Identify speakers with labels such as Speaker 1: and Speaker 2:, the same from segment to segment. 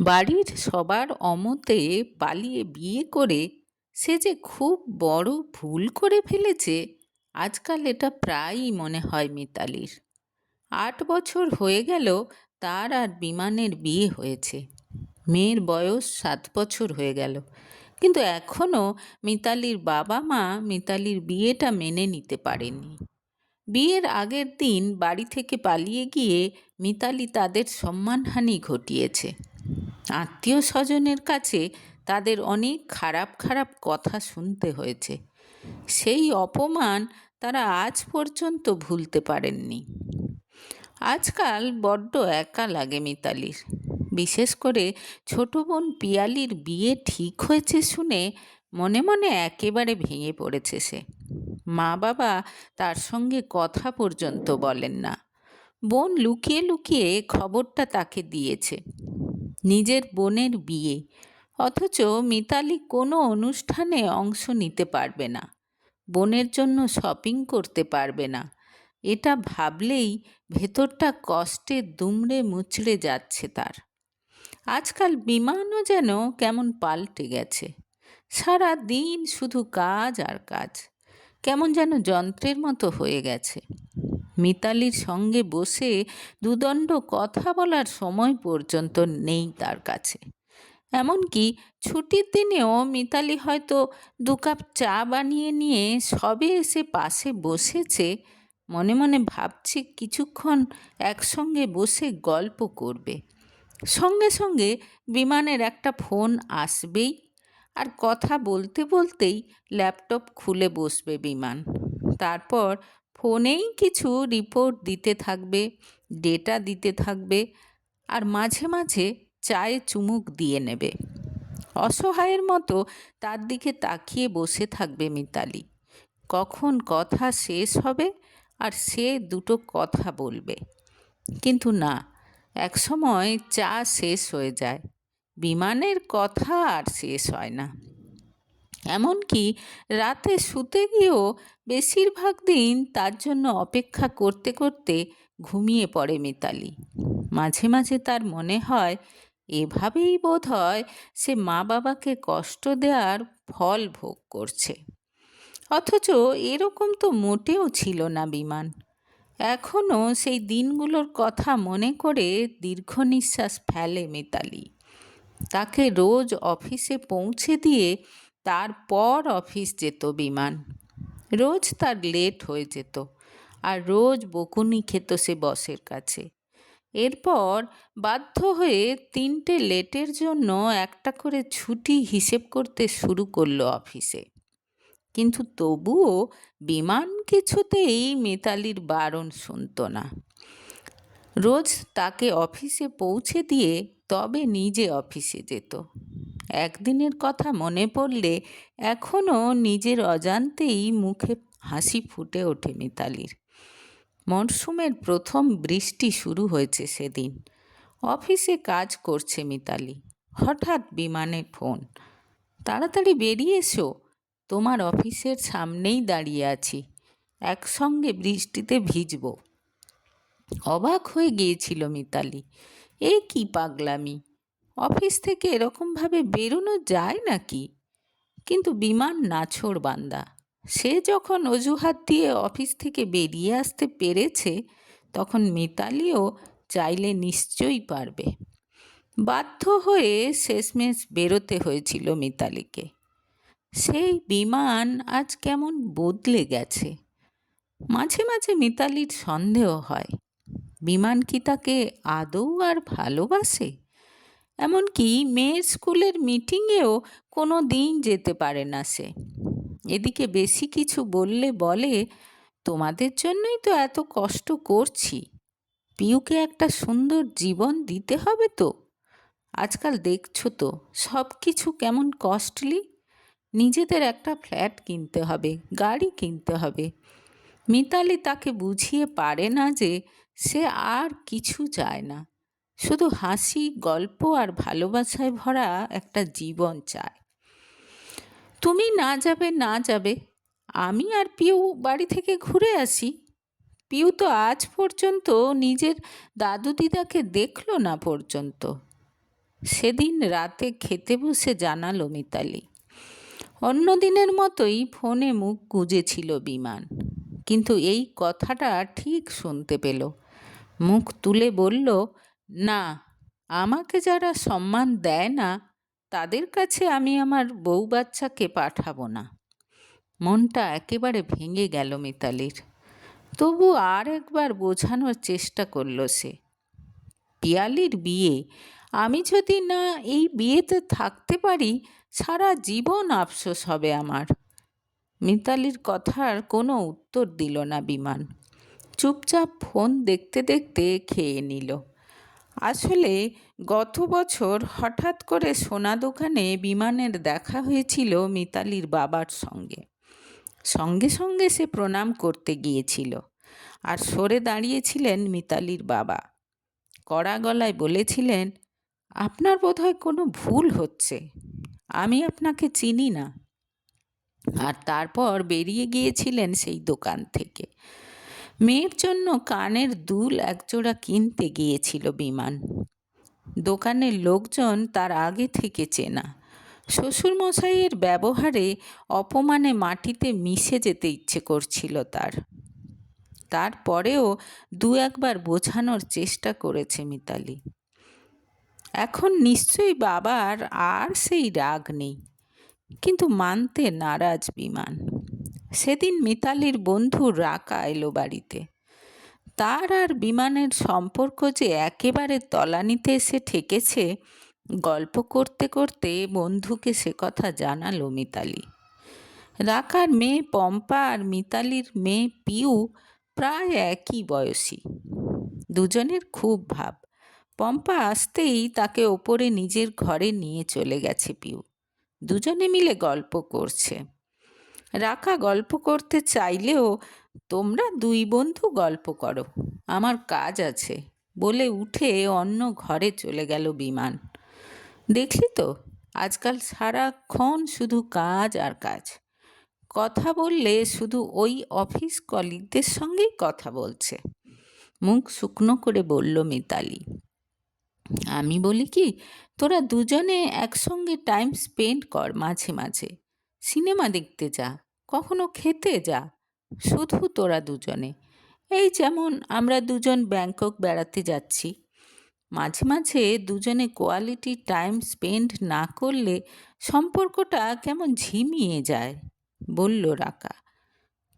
Speaker 1: বাড়ির সবার অমতে পালিয়ে বিয়ে করে সে যে খুব বড় ভুল করে ফেলেছে, আজকাল এটা প্রায়ই মনে হয় মিতালির। আট বছর হয়ে গেল তার আর বিমানের বিয়ে হয়েছে। মেয়ের বয়স সাত বছর হয়ে গেল। কিন্তু এখনও মিতালির বাবা মা মিতালির বিয়েটা মেনে নিতে পারেনি বিয়ের আগের দিন বাড়ি থেকে পালিয়ে গিয়ে মিতালি তাদের সম্মানহানি ঘটিয়েছে। আত্মীয় স্বজনের কাছে তাদের অনেক খারাপ খারাপ কথা শুনতে হয়েছে। সেই অপমান তারা আজ পর্যন্ত ভুলতে পারেননি। আজকাল বড্ড একা লাগে মিতালির। বিশেষ করে ছোট বোন পিয়ালির বিয়ে ঠিক হয়েছে শুনে মনে মনে একেবারে ভেঙে পড়েছে সে। মা বাবা তার সঙ্গে কথা পর্যন্ত বলেন না। বোন লুকিয়ে লুকিয়ে খবরটা তাকে দিয়েছে। নিজের বোনের বিয়ে। অথচ মিতালি কোনো অনুষ্ঠানে অংশ নিতে পারবে না। বোনের জন্য শপিং করতে পারবে না। এটা ভাবলেই ভেতরটা কষ্টে দুমড়ে মুচড়ে যাচ্ছে তার। আজকাল বিমানও যেন কেমন পাল্টে গেছে। সারা দিন শুধু কাজ আর কাজ। কেমন যেন যন্ত্রের মতো হয়ে গেছে। মিতালির সঙ্গে বসে দুদণ্ড কথা বলার সময় পর্যন্ত নেই তার কাছে। এমনকি ছুটির দিনেও মিতালি হয়তো দু কাপ চা বানিয়ে নিয়ে সবে এসে পাশে বসেছে। মনে মনে ভাবছে কিছুক্ষণ একসঙ্গে বসে গল্প করবে। সঙ্গে সঙ্গে বিমানের একটা ফোন আসবেই। আর কথা বলতে বলতেই ল্যাপটপ খুলে বসবে বিমান। তারপর ফোনেই কিছু রিপোর্ট দিতে থাকবে ডেটা দিতে থাকবে, আর মাঝে মাঝে চায়ে চুমুক দিয়ে নেবে। অসহায়ের মতো তার দিকে তাকিয়ে বসে থাকবে মিতালি। কখন কথা শেষ হবে আর সে দুটো কথা বলবে। কিন্তু না, একসময় চা শেষ হয়ে যায়। বিমানের কথা আর শেষ হয় না। এমনকি রাতে শুতে গিয়েও বেশিরভাগ দিন তার জন্য অপেক্ষা করতে করতে ঘুমিয়ে পড়ে মিতালি। মাঝে মাঝে তার মনে হয়, এভাবেই বোধ হয় সে মা বাবাকে কষ্ট দেওয়ার ফল ভোগ করছে। অথচ এরকম তো মোটেও ছিল না বিমান। এখনও সেই দিনগুলোর কথা মনে করে দীর্ঘ নিঃশ্বাস ফেলে মিতালি। তাকে রোজ অফিসে পৌঁছে দিয়ে তারপর অফিস যেত বিমান। রোজ তার লেট হয়ে যেত আর রোজ বকুনি খেত সে বসের কাছে। এরপর বাধ্য হয়ে তিনটে লেটের জন্য একটা করে ছুটি হিসেব করতে শুরু করল অফিসে। কিন্তু তবুও বিমান কিছুতেই মিতালির বারণ শুনত না। রোজ তাকে অফিসে পৌঁছে দিয়ে তবে নিজে অফিসে যেত। একদিনের কথা মনে পড়লে এখনও নিজের অজান্তেই মুখে হাসি ফুটে ওঠে মিতালির। মরশুমের প্রথম বৃষ্টি শুরু হয়েছে সেদিন। অফিসে কাজ করছে মিতালি। হঠাৎ বিমানে ফোন। তাড়াতাড়ি বেরিয়ে এসো। তোমার অফিসের সামনেই দাঁড়িয়ে আছি। একসঙ্গে বৃষ্টিতে ভিজব। অবাক হয়ে গিয়েছিল মিতালি। এ কি পাগলামি? অফিস থেকে এরকমভাবে বেরোনো যায় নাকি? কিন্তু বিমান নাছোড় বান্দা। সে যখন অজুহাত দিয়ে অফিস থেকে বেরিয়ে আসতে পেরেছে, তখন মিতালিও চাইলে নিশ্চয়ই পারবে। বাধ্য হয়ে শেষমেশ বেরোতে হয়েছিল মিতালিকে। সেই বিমান আজ কেমন বদলে গেছে। মাঝে মাঝে মিতালির সন্দেহ হয়, বিমান কি তাকে আদৌ আর ভালোবাসে? এমনকি মেয়ের স্কুলের মিটিংয়েও কোনো দিন যেতে পারে না সে। এদিকে বেশি কিছু বললে বলে, তোমাদের জন্যই তো এত কষ্ট করছি। পিউকে একটা সুন্দর জীবন দিতে হবে তো। আজকাল দেখছ তো সব কিছু কেমন কস্টলি। নিজেদের একটা ফ্ল্যাট কিনতে হবে, গাড়ি কিনতে হবে। মিতালি তাকে বুঝিয়ে পারে না যে সে আর কিছু চায় না। শুধু হাসি, গল্প আর ভালোবাসায় ভরা একটা জীবন চায়। তুমি না যাবে না যাবে। আমি আর পিউ বাড়ি থেকে ঘুরে আসি। পিউ তো আজ পর্যন্ত নিজের দাদু দিদাকে দেখল না পর্যন্ত। সেদিন রাতে খেতে বসে জানালো মিতালি। অন্য দিনের মতোই ফোনে মুখ গুজেছিল বিমান। কিন্তু এই কথাটা ঠিক শুনতে পেল। মুখ তুলে বলল না, আমাকে যারা সম্মান দেয় না, তাদের কাছে আমি আমার বউ বাচ্চাকে পাঠাবো না। মনটা একেবারে ভেঙে গেল মিতালির। তবু আর একবার বোঝানোর চেষ্টা করল সে। পিয়ালির বিয়ে, আমি যদি না এই বিয়েতে থাকতে পারি, সারা জীবন আফসোস হবে আমার। মিতালির কথার কোনো উত্তর দিল না বিমান। চুপচাপ ফোন দেখতে দেখতে খেয়ে নিল। আসলে গত বছর হঠাৎ করে সোনা দোকানে বিমানের দেখা হয়েছিল মিতালির বাবার সঙ্গে। সঙ্গে সঙ্গে সে প্রণাম করতে গিয়েছিল আর সরে দাঁড়িয়েছিলেন মিতালির বাবা। কড়া গলায় বলেছিলেন, আপনার বোধহয় কোনো ভুল হচ্ছে। আমি আপনাকে চিনি না। আর তারপর বেরিয়ে গিয়েছিলেন সেই দোকান থেকে। মেয়ের জন্য কানের দুল একজোড়া কিনতে গিয়েছিল বিমান। দোকানের লোকজন তার আগে থেকে চেনা। শ্বশুরমশাইয়ের ব্যবহারে অপমানে মাটিতে মিশে যেতে ইচ্ছে করছিল তার। তারপরেও দু একবার বোঝানোর চেষ্টা করেছে মিতালি। এখন নিশ্চয়ই বাবার আর সেই রাগ নেই, কিন্তু মানতে নারাজ বিমান। সেদিন মিতালির বন্ধু রাকা এলো বাড়িতে। তার আর বিমানের সম্পর্ক যে একেবারে তলানিতে এসে ঠেকেছে, গল্প করতে করতে বন্ধুকে সে কথা জানালো মিতালি। রাকার মেয়ে পম্পা আর মিতালির মেয়ে পিউ প্রায় একই বয়সী। দুজনের খুব ভাব। পম্পা আসতেই তাকে ওপরে নিজের ঘরে নিয়ে চলে গেছে পিউ। দুজনে মিলে গল্প করছে। রাখা গল্প করতে চাইলেও তোমরা দুই বন্ধু গল্প করো। আমার কাজ আছে। বলে উঠে অন্য ঘরে চলে গেল বিমান। দেখলি তো, আজকাল সারাক্ষণ শুধু কাজ আর কাজ। কথা বললে শুধু ওই অফিস কলিগদের সঙ্গেই কথা বলছে। মুখ শুকনো করে বলল মিতালি, আমি বলি কি, তোরা দুজনে একসঙ্গে টাইম স্পেন্ড কর মাঝে মাঝে। সিনেমা দেখতে যা, কখনো খেতে যা, শুধু তোরা দুজনে। এই যেমন আমরা দুজন ব্যাংকক বেড়াতে যাচ্ছি। মাঝে মাঝে দুজনে কোয়ালিটি টাইম স্পেন্ড না করলে সম্পর্কটা কেমন ঝিমিয়ে যায়, বলল রাকা।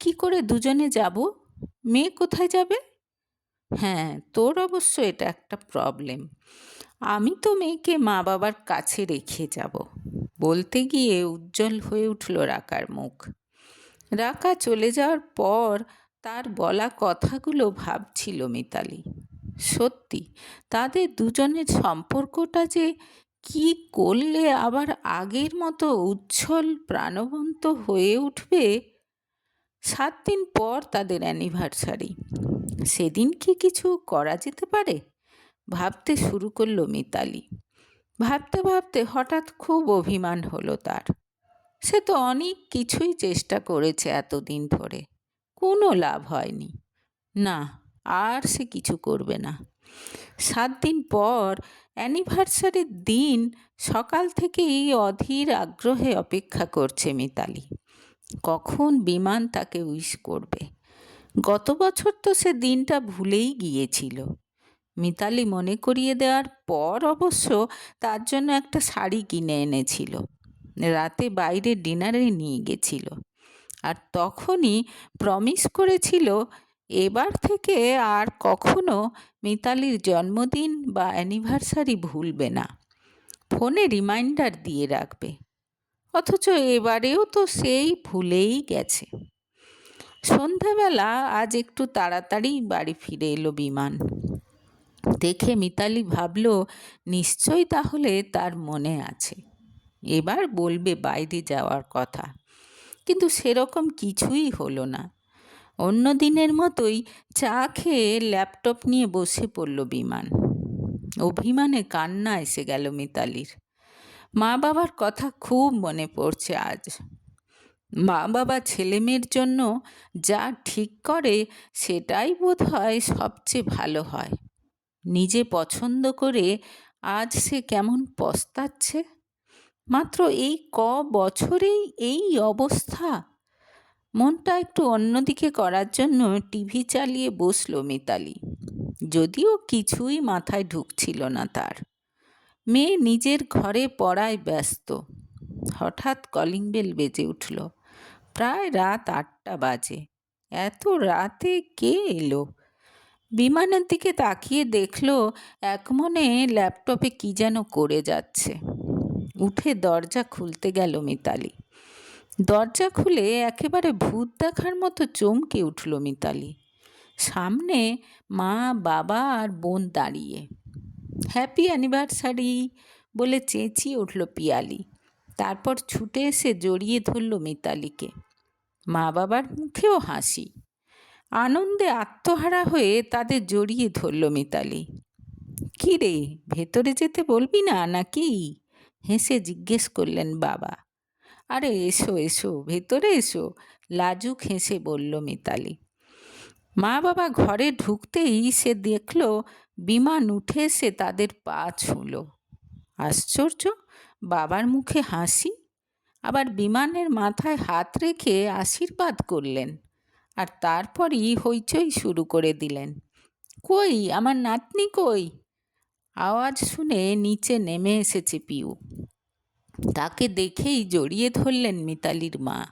Speaker 1: কি করে দুজনে যাব? মেয়ে কোথায় যাবে? হ্যাঁ তোর অবশ্য এটা একটা প্রবলেম আমি তো মেয়েকে মা বাবার কাছে রেখে যাব। বলতে গিয়ে উজ্জ্বল হয়ে উঠল রাকার মুখ। রাকা চলে যাওয়ার পর তার বলা কথাগুলো ভাবছিল মিতালি। সত্যি, তাদের দুজনের সম্পর্কটা যে কি করলে আবার আগের মতো উচ্ছল প্রাণবন্ত হয়ে উঠবে, সাত দিন পর তাদের অ্যানিভার্সারি। সেদিন কি কিছু করা যেতে পারে? ভাবতে শুরু করল মিতালি। ভাবতে ভাবতে হঠাৎ খুব অভিমান হলো তার। সে তো অনেক কিছুই চেষ্টা করেছে এতদিন ধরে। কোনো লাভ হয়নি। না, আর সে কিছু করবে না। সাত দিন পর অ্যানিভার্সারির দিন সকাল থেকেই অধীর আগ্রহে অপেক্ষা করছে মিতালি। কখন বিমান তাকে উইশ করবে? গত বছর তো সে দিনটা ভুলেই গিয়েছিল। মিতালি মনে করিয়ে দেওয়ার পর অবশ্য তার জন্য একটা শাড়ি কিনে এনেছিল। রাতে বাইরে ডিনারে নিয়ে গেছিল। আর তখনই প্রমিস করেছিল, এবার থেকে আর কখনো মিতালির জন্মদিন বা অ্যানিভার্সারি ভুলবে না। ফোনে রিমাইন্ডার দিয়ে রাখবে। অথচ এবারেও তো সেই ভুলেই গেছে। সন্ধ্যাবেলা আজ একটু তাড়াতাড়ি বাড়ি ফিরে এলো বিমান। দেখে মিতালি ভাবল, নিশ্চয়ই তাহলে তার মনে আছে। এবার বলবে বাইরে যাওয়ার কথা। কিন্তু সেরকম কিছুই হলো না। অন্য দিনের মতোই চা খেয়ে ল্যাপটপ নিয়ে বসে পড়ল বিমান। অভিমানে কান্না এসে গেল মিতালির। মা বাবার কথা খুব মনে পড়ছে আজ। মা বাবা ছেলেমেয়ের জন্য যা ঠিক করে, সেটাই বোধ হয় সবচেয়ে ভালো হয়। নিজে পছন্দ করে আজ সে কেমন পস্তাচ্ছে? মাত্র এই ক বছরেই এই অবস্থা? মনটা একটু অন্যদিকে করার জন্য টিভি চালিয়ে বসল মিতালি। যদিও কিছুই মাথায় ঢুকছিল না তার। মেয়ে নিজের ঘরে পড়ায় ব্যস্ত। হঠাৎ কলিং বেল বেজে উঠল। প্রায় রাত আটটা বাজে। এত রাতে কে এলো? বিমানের দিকে তাকিয়ে দেখল, এক মনে ল্যাপটপে কি যেন করে যাচ্ছে। উঠে দরজা খুলতে গেল মিতালি। দরজা খুলে একেবারে ভূত দেখার মতো চমকে উঠল মিতালি। সামনে মা, বাবা আর বোন দাঁড়িয়ে। হ্যাপি অ্যানিভার্সারি বলে চেঁচিয়ে উঠল পিয়ালি। তারপর ছুটে এসে জড়িয়ে ধরল মিতালিকে। মা বাবার মুখেও হাসি। আনন্দে আত্মহারা হয়ে তাদের জড়িয়ে ধরল মিতালি। কী রে, ভেতরে যেতে বলবি না নাকি? হেসে জিজ্ঞেস করলেন বাবা। আরে এসো এসো, ভেতরে এসো, লাজুক হেসে বলল মিতালি। মা বাবা ঘরে ঢুকতেই সে দেখল বিমান উঠে এসে তাদের পা ছুঁল। আশ্চর্য, বাবার মুখে হাসি? আবার বিমানের মাথায় হাত রেখে আশীর্বাদ করলেন। আর তারপরই হইচই শুরু করে দিলেন। কই, আমার নাতনি কই? আওয়াজ শুনে নিচে নেমে এসেছে পিউ। তাকে দেখেই জড়িয়ে ধরলেন মিতালির মা।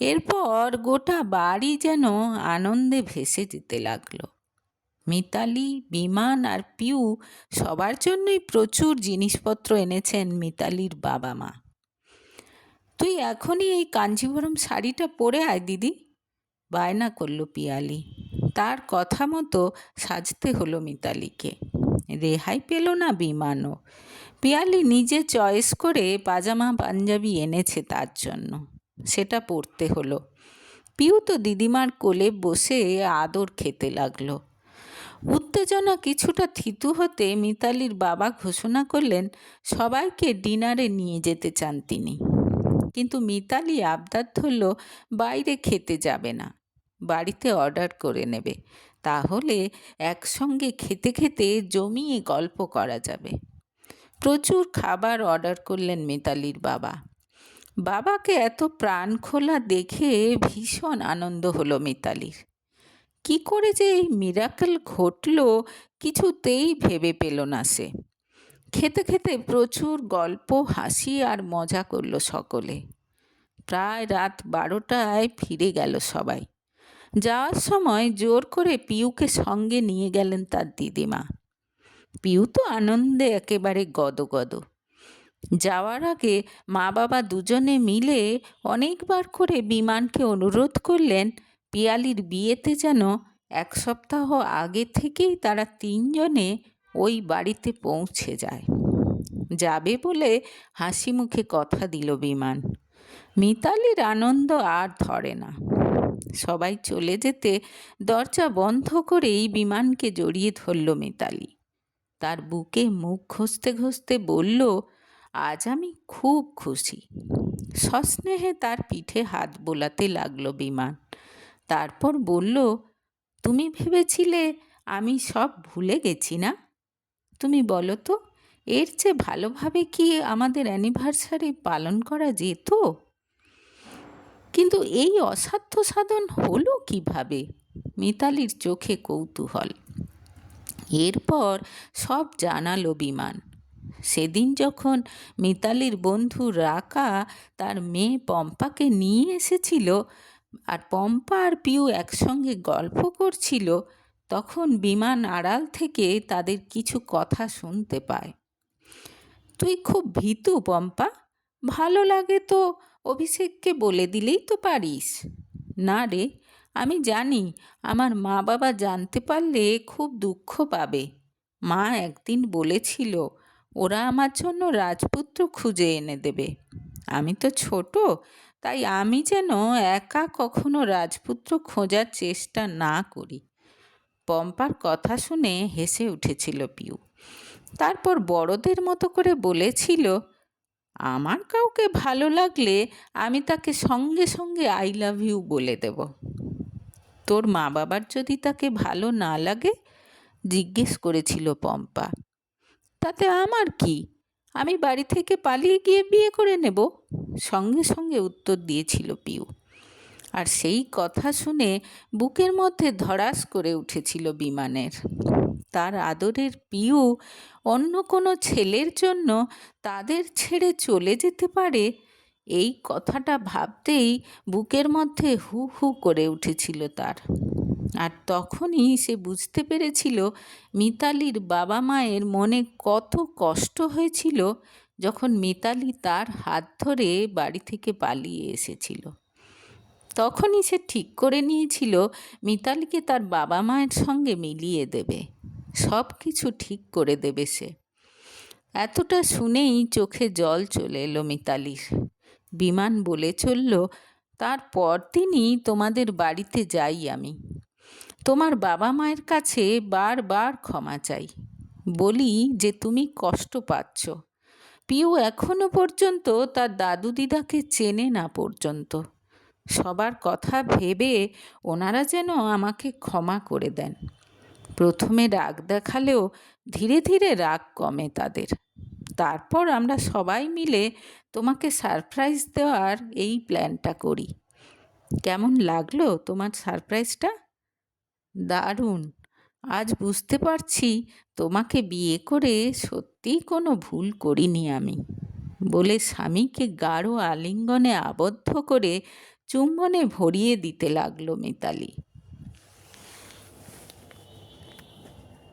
Speaker 1: এরপর গোটা বাড়ি যেন আনন্দে ভেসে যেতে লাগল। মিতালি, বিমান আর পিউ সবার জন্যই প্রচুর জিনিসপত্র এনেছেন মিতালির বাবা মা। তুই এখনই এই কাঞ্জিভরম শাড়িটা পরে আয় দিদি। বায়না করল পিয়ালি। তার কথা মতো সাজতে হলো মিতালিকে। রেহাই পেল না বিমানও। পিয়ালি নিজে চয়েস করে পাজামা পাঞ্জাবি এনেছে তার জন্য। সেটা পরতে হলো। পিউ তো দিদিমার কোলে বসে আদর খেতে লাগল। উত্তেজনা কিছুটা থিতু হতে মিতালির বাবা ঘোষণা করলেন, সবাইকে ডিনারে নিয়ে যেতে চান তিনি। কিন্তু মিতালি আবদার ধরল বাইরে খেতে যাবে না। বাড়িতে অর্ডার করে নেবে। তাহলে একসঙ্গে খেতে খেতে জমিয়ে গল্প করা যাবে। প্রচুর খাবার অর্ডার করলেন মিতালির বাবা। বাবাকে এত প্রাণ খোলা দেখে ভীষণ আনন্দ হলো মিতালির। কি করে যে এই মিরাকেল ঘটল কিছুতেই ভেবে পেল না সে। খেতে খেতে প্রচুর গল্প, হাসি আর মজা করল সকলে। প্রায় রাত বারোটায় ফিরে গেল সবাই। যাওয়ার সময় জোর করে পিউকে সঙ্গে নিয়ে গেলেন তার দিদিমা। পিউ তো আনন্দে একেবারে গদগদ। যাওয়ার আগে মা বাবা দুজনে মিলে অনেকবার করে বিমানকে অনুরোধ করলেন, পিয়ালির বিয়েতে যেন এক সপ্তাহ আগে থেকেই তারা তিনজনে ওই বাড়িতে পৌঁছে যায়। যাবে বলে হাসি মুখে কথা দিল বিমান। মিতালির আনন্দ আর ধরে না। সবাই চলে যেতে দরজা বন্ধ করেই বিমানকে জড়িয়ে ধরল মিতালি। তার বুকে মুখ ঘষতে ঘষতে বলল, আজ আমি খুব খুশি। সস্নেহে তার পিঠে হাত বোলাতে লাগল বিমান। তারপর বলল, তুমি ভেবেছিলে আমি সব ভুলে গেছি না? তুমি বলো তো, এর চেয়ে ভালোভাবে কি আমাদের অ্যানিভার্সারি পালন করা যেত? কিন্তু এই অসাধ্য সাধন হলো কীভাবে? মিতালির চোখে কৌতূহল। এরপর সব জানালো বিমান। সেদিন যখন মিতালির বন্ধু রাকা তার মেয়ে পম্পাকে নিয়ে এসেছিল, আর পম্পা আর পিউ একসঙ্গে গল্প করছিল তখন বিমান আড়াল থেকে তাদের কিছু কথা শুনতে পায়। তুই খুব ভীতু, পম্পা। ভালো লাগে তো অভিষেককে বলে দিলেই তো পারিস। না রে, আমি জানি আমার মা বাবা জানতে পারলে খুব দুঃখ পাবে। মা একদিন বলেছিল, ওরা আমার জন্য রাজপুত্র খুঁজে এনে দেবে। আমি তো ছোট, তাই আমি যেন একা কখনো রাজপুত্র খোঁজার চেষ্টা না করি। পম্পার কথা শুনে হেসে উঠেছিল পিউ। তারপর বড়দের মতো করে বলেছিল, আমার কাউকে ভালো লাগলে আমি তাকে সঙ্গে সঙ্গে আই লাভ ইউ বলে দেব। তোর মা বাবার যদি তাকে ভালো না লাগে, জিজ্ঞেস করেছিল পম্পা। তাতে আমার কি? আমি বাড়ি থেকে পালিয়ে গিয়ে বিয়ে করে নেব? সঙ্গে সঙ্গে উত্তর দিয়েছিল পিউ। আর সেই কথা শুনে বুকের মধ্যে ধরাস করে উঠেছিল বিমানের। তার আদরের পিউ অন্য কোনো ছেলের জন্য তাদের ছেড়ে চলে যেতে পারে, এই কথাটা ভাবতেই বুকের মধ্যে হু হু করে উঠেছিল তার। আর তখনই সে বুঝতে পেরেছিল মিতালির বাবা মায়ের মনে কত কষ্ট হয়েছিল যখন মিতালি তার হাত ধরে বাড়ি থেকে পালিয়ে এসেছিল। তখনই সে ঠিক করে নিয়েছিল, মিতালিকে তার বাবা মায়ের সঙ্গে মিলিয়ে দেবে। সব কিছু ঠিক করে দেবে সে। এতটা শুনেই চোখে জল চলে এলো মিতালির। বিমান বলে চলল তারপর দিনই তোমাদের বাড়িতে যাই আমি। তোমার বাবা মায়ের কাছে বারবার ক্ষমা চাই। বলি যে তুমি কষ্ট পাচ্ছ। পিউ এখনও পর্যন্ত তার দাদু দিদাকে চেনে না পর্যন্ত। সবার কথা ভেবে ওনারা যেন আমাকে ক্ষমা করে দেন। প্রথমে রাগ দেখালেও ধীরে ধীরে রাগ কমে তাদের। তারপর আমরা সবাই মিলে তোমাকে সারপ্রাইজ দেওয়ার এই প্ল্যানটা করি। কেমন লাগল তোমার সারপ্রাইজটা দারুণ। আজ বুঝতে পারছি তোমাকে বিয়ে করে সত্যিই কোনো ভুল করিনি আমি। বলে স্বামীকে গাঢ় আলিঙ্গনে আবদ্ধ করে চুম্বনে ভরিয়ে দিতে লাগল মিতালি।